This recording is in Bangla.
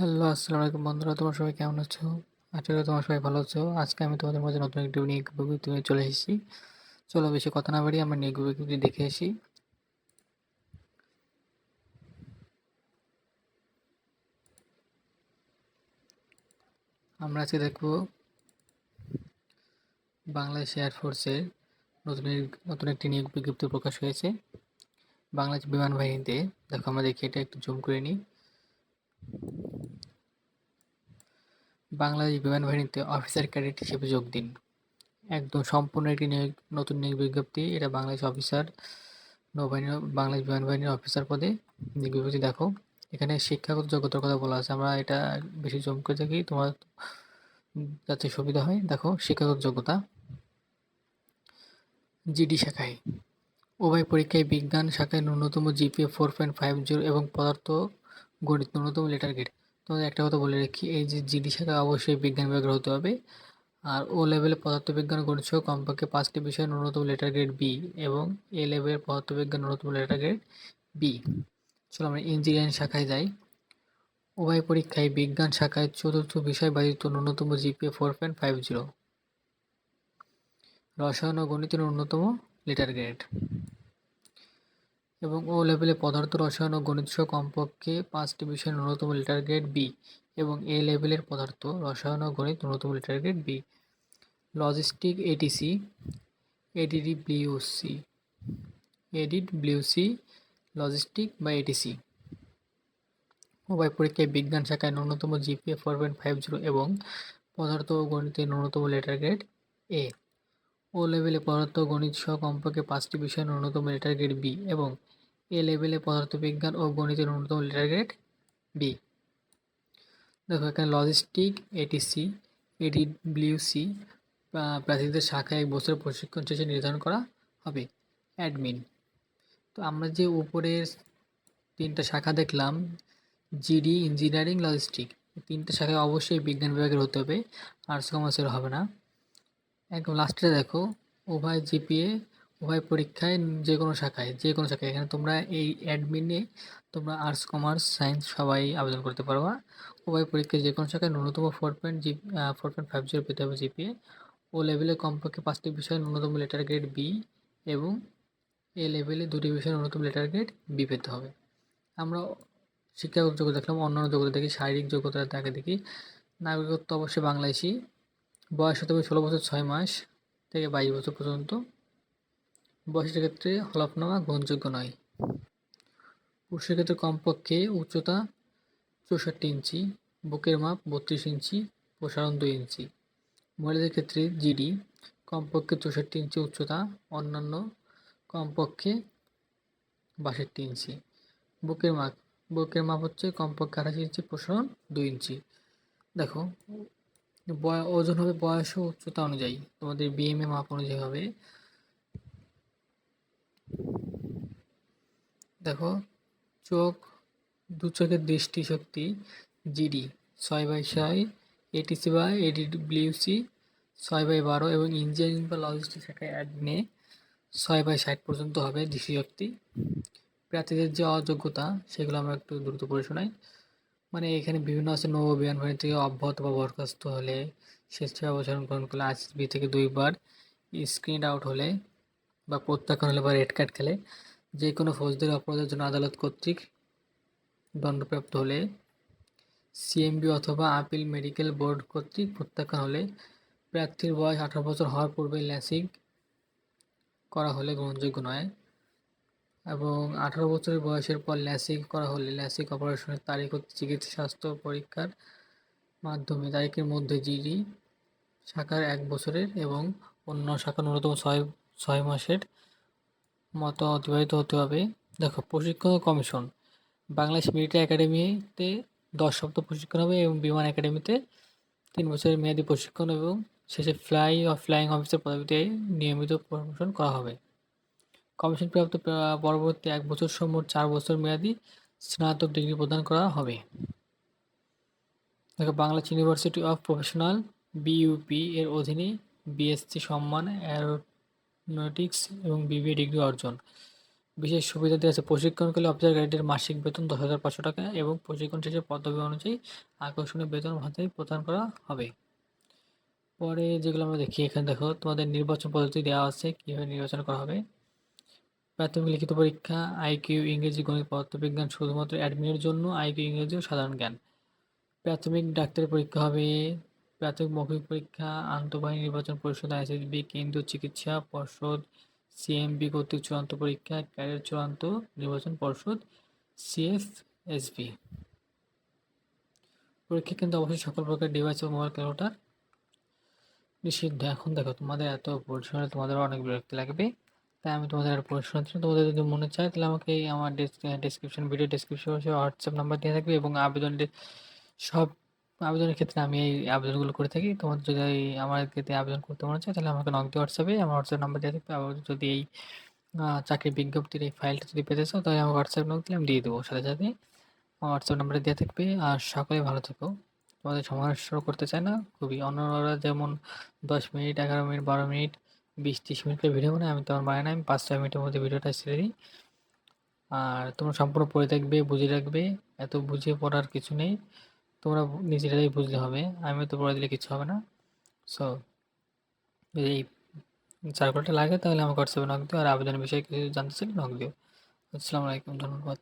হ্যালো আসসালামু আলাইকুম বন্ধুরা। তোমরা সবাই কেমন আছো? আশা করি তোমরা সবাই ভালো আছো। আজকে আমি তোমাদের মাঝে নতুন একটি নিয়োগ বিজ্ঞপ্তি নিয়ে চলে এসেছি। চলো বেশি কথা না বাড়িয়ে আমরা নিয়োগ বিজ্ঞপ্তি দেখে আসি। আমরা আজকে দেখব বাংলাদেশ এয়ারফোর্সের নতুন নতুন একটি নিয়োগ বিজ্ঞপ্তি প্রকাশ হয়েছে বাংলাদেশ বিমান বাহিনীতে। দেখো, আমরা দেখি এটা একটু জুম করে নিই। বাংলাদেশ বিমান বাহিনীতে অফিসার ক্যাডেট হিসেবে যোগ দিন। একদম সম্পূর্ণ একটি নিয়োগ, নতুন নিয়োগ বিজ্ঞপ্তি। এটা বাংলাদেশ অফিসার নৌবাহিনী, বাংলাদেশ বিমান বাহিনীর অফিসার পদে নিয়োগ বিজ্ঞপ্তি দেখো। এখানে শিক্ষাগত যোগ্যতার কথা বলা আছে। আমরা এটা বেশি জম থাকি, তোমার যাতে সুবিধা হয়। দেখো, শিক্ষাগত যোগ্যতা। জিডি শাখায়। উভয় পরীক্ষায় বিজ্ঞান শাখায় ন্যূনতম GPA four point five zero এবং পদার্থ গণিত ন্যূনতম লেটার গেট তোমাদের একটা কথা বলে রাখি, এই যে জিডি শাখা অবশ্যই বিজ্ঞান বিভাগের হতে হবে। আর ও লেভেলে পদার্থবিজ্ঞান গণিত সহ কমপক্ষে পাঁচটি বিষয় ন্যূনতম লেটার গ্রেড বি এবং এ লেভেলের পদার্থবিজ্ঞান ন্যূনতম লেটার গ্রেড বি চলো আমরা ইঞ্জিনিয়ারিং শাখায় যাই। উভয় পরীক্ষায় বিজ্ঞান শাখায় চতুর্থ বিষয় বাধিত ন্যূনতম GPA four point five zero রসায়ন ও গণিতের ন্যূনতম লেটার গ্রেড এবং ও লেভেলে পদার্থ রসায়ন ও গণিত সহ কমপক্ষে পাঁচটি বিষয় ন্যূনতম লেটার গ্রেড বি এবং এ লেভেলের পদার্থ রসায়ন ও গণিত ন্যূনতম letter grade B logistic ATC ADD ব্লিউসি এডিট ব্লিউসি লজিস্টিক বা এটিসি উভয় পরীক্ষায় বিজ্ঞান শাখায় ন্যূনতম GPA four point five zero এবং পদার্থ ও গণিতের ন্যূনতম লেটার গ্রেড এ ও লেভেলে পদার্থ গণিত সহ কমপক্ষে পাঁচটি বিষয় ন্যূনতম লেটার গ্রেড বি এবং এ লেভেলে পদার্থবিজ্ঞান ও গণিতের ন্যূনতম লেটার গ্রেড বি। দেখো, এখানে লজিস্টিক এটিসি এডিডব্লিউসি প্রার্থীদের শাখায় এক বছরের প্রশিক্ষণ শেষে নির্ধারণ করা হবে। অ্যাডমিন তো আমরা যে উপরের তিনটা শাখা দেখলাম জিডি ইঞ্জিনিয়ারিং লজিস্টিক তিনটা শাখায় অবশ্যই বিজ্ঞান বিভাগের হতে হবে আর্টস কমার্সের হবে না। একদম লাস্টে দেখো, উভয় জিপিএ উভয় পরীক্ষায় যে কোনো শাখায়, যে কোনো শাখায়। এখানে তোমরা এই অ্যাডমিনে তোমরা আর্টস কমার্স সায়েন্স সবাই আবেদন করতে পারবা। উভয় পরীক্ষায় যে কোনো শাখায় ন্যূনতম ফোর পয়েন্ট জি ফোর পয়েন্ট ফাইভ জিরো পেতে হবে জিপিএ ও লেভেলে কমপক্ষে পাঁচটি বিষয় ন্যূনতম লেটার গ্রেড বি এবং এ লেভেলে দুটি বিষয় ন্যূনতম লেটার গ্রেড বি পেতে হবে। আমরা শিক্ষাগত যোগ্যতা দেখলাম, অন্যান্য যোগ্যতা দেখি, শারীরিক যোগ্যতা তাকে দেখি। নাগরিকত্ব অবশ্যই বাংলাদেশি। বয়স হতে হবে ষোলো বছর ছয় মাস থেকে বাইশ বছর পর্যন্ত। বয়সের ক্ষেত্রে হলফনামা গ্রহণযোগ্য নয়। পুরুষের ক্ষেত্রে কমপক্ষে উচ্চতা চৌষট্টি ইঞ্চি, বুকের মাপ বত্রিশ ইঞ্চি, প্রসারণ দুই ইঞ্চি। মহিলাদের ক্ষেত্রে জিডি, কমপক্ষে চৌষট্টি ইঞ্চি উচ্চতা, অন্যান্য কমপক্ষে বাষট্টি ইঞ্চি। বুকের মাপ বুকের মাপ হচ্ছে কমপক্ষে আঠাশি ইঞ্চি, প্রসারণ দুই ইঞ্চি। দেখো ওজন হবে বয়স ও উচ্চতা অনুযায়ী। তোমাদের বিএমএ মাপ অনুযায়ী হবে। দেখো, চোখ, দু চোখের দৃষ্টিশক্তি জিডি ছয় বাই ছয় এটিসি বা এডিডব্লিউসি ছয় বাই বারো এবং ইঞ্জিনিয়ারিং বা লজিস্টিক শাখায় অ্যাডমিনে ছয় বাই ষাট পর্যন্ত হবে দৃষ্টিশক্তি প্রার্থীদের যে অযোগ্যতা, সেগুলো আমরা একটু দ্রুত পড়ে শোনাই। মানে এখানে বিভিন্ন আছে নৌ বিমান বাহিনী থেকে অব্যাহত বা বরখাস্ত হলে স্বেচ্ছায় অবসরণ গ্রহণ করলে আইসিবি থেকে দুইবার স্ক্রিন আউট হলে বা প্রত্যাখ্যান হলে বা রেড কার্ড খেলে যে কোনো ফৌজদারি অপরাধের জন্য আদালত কর্তৃক দণ্ডপ্রাপ্ত হলে সিএমবি অথবা আপিল মেডিকেল বোর্ড কর্তৃক প্রত্যাখ্যান হলে প্রার্থীর বয়স আঠারো বছর হওয়ার পূর্বে ল্যাসিং করা হলে গ্রহণযোগ্য নয়। এবং আঠারো বছরের বয়সের পর ল্যাসিক করা হলে ল্যাসিক অপারেশনের তারিখ ও চিকিৎসা স্বাস্থ্য পরীক্ষার মাধ্যমে তারিখের মধ্যে জিডি শাখার এক বছরের এবং অন্য শাখা ন্যূনতম ছয় ছয় মাসের মতো অতিবাহিত হতে হবে। দেখো, প্রশিক্ষণ কমিশন। বাংলাদেশ মিলিটারি একাডেমিতে দশ সপ্তাহ প্রশিক্ষণ হবে এবং বিমান একাডেমিতে তিন বছরের মেয়াদী প্রশিক্ষণ এবং শেষে ফ্লাই ও ফ্লাইং অফিসার পদবিতে নিয়মিত প্রমোশন করা হবে। কমিশন প্রাপ্ত পরবর্তী এক বছর সময় চার বছর মেয়াদী স্নাতক ডিগ্রি প্রদান করা হবে। দেখো, Bangladesh University of Professional BUP এর অধীনে বিএসসি সম্মান অ্যারোনটিক্স এবং বিবিএ ডিগ্রি অর্জন। বিশেষ সুবিধা দেওয়া আছে প্রশিক্ষণকালে অফিসার গ্রেডের মাসিক বেতন দশ হাজার পাঁচশো টাকা এবং প্রশিক্ষণ শেষে পদবি অনুযায়ী আকর্ষণীয় বেতন ভাতাই প্রদান করা হবে। পরে যেগুলো আমরা দেখি, এখানে দেখো, তোমাদের নির্বাচন পদ্ধতি দেওয়া আছে, কীভাবে নির্বাচন করা হবে। প্রাথমিক লিখিত পরীক্ষা আইকিউ ইংরেজি, গণিত, পদার্থবিজ্ঞান শুধুমাত্র অ্যাডমিনের জন্য আইকিউ ইংরেজি ও সাধারণ জ্ঞান। প্রাথমিক ডাক্তারি পরীক্ষা হবে, প্রাথমিক মৌখিক পরীক্ষা আন্তঃবাহিনী নির্বাচন পরিষদ আইসিবি কেন্দ্রীয় চিকিৎসা পর্ষদ সিএমবি কর্তৃক চূড়ান্ত পরীক্ষা, ক্যারিয়ার চূড়ান্ত নির্বাচন পর্ষদ সিএফএসবি পরীক্ষা কিন্তু অবশ্যই সকল প্রকার ডিভাইস ও মোবাইল ক্যালকুলেটার নিষিদ্ধ। এখন দেখো, তোমাদের এত পরিশ্রমে তোমাদের অনেক বিরক্তি লাগবে। তাই আমি তোমাদের আর পরিশ্রম দিচ্ছি তোমাদের যদি মনে চায় তাহলে আমাকে আমার description video description WhatsApp number দিয়ে থাকবে এবং আবেদন সব আবেদনের ক্ষেত্রে আমি এই আবেদনগুলো করে থাকি। তোমাদের যদি আমার ক্ষেত্রে আবেদন করতে মনে চায় তাহলে আমাকে নক দিয়ে হোয়াটসঅ্যাপে আমার হোয়াটসঅ্যাপ নাম্বার দিয়ে থাকবে। আবার যদি এই চাকরির বিজ্ঞপ্তির এই ফাইলটা যদি পেতে চাও তাহলে আমার হোয়াটসঅ্যাপ নক দিলে আমি দিয়ে দেবো সাথে সাথে। আমার হোয়াটসঅ্যাপ নাম্বারে দেওয়া থাকবে। আর সকলে ভালো থেকো। তোমাদের সমস্যা করতে চায় না। খুবই অন্যরা যেমন দশ মিনিট, এগারো মিনিট, বারো মিনিট বিশ ত্রিশ মিনিট করে ভিডিও বানাই আমি তোমার বানাই না আমি পাঁচ ছয় মিনিটের মধ্যে ভিডিওটা ছেড়ে দিই। আর তোমরা সম্পূর্ণ পড়ে থাকবে, বুঝে রাখবে, এত বুঝে পড়ার কিছু নেই। তোমরা নিজেরাই বুঝতে হবে আমি তো পড়ে দিলে কিছু হবে না। সো যদি এই সার্কেলটা লাগে তাহলে আমাকে হোয়াটসঅ্যাপে নক দিও, আর আবেদনের বিষয়ে কিছু জানতে চাইলে নক দিও। আসসালামু আলাইকুম, ধন্যবাদ।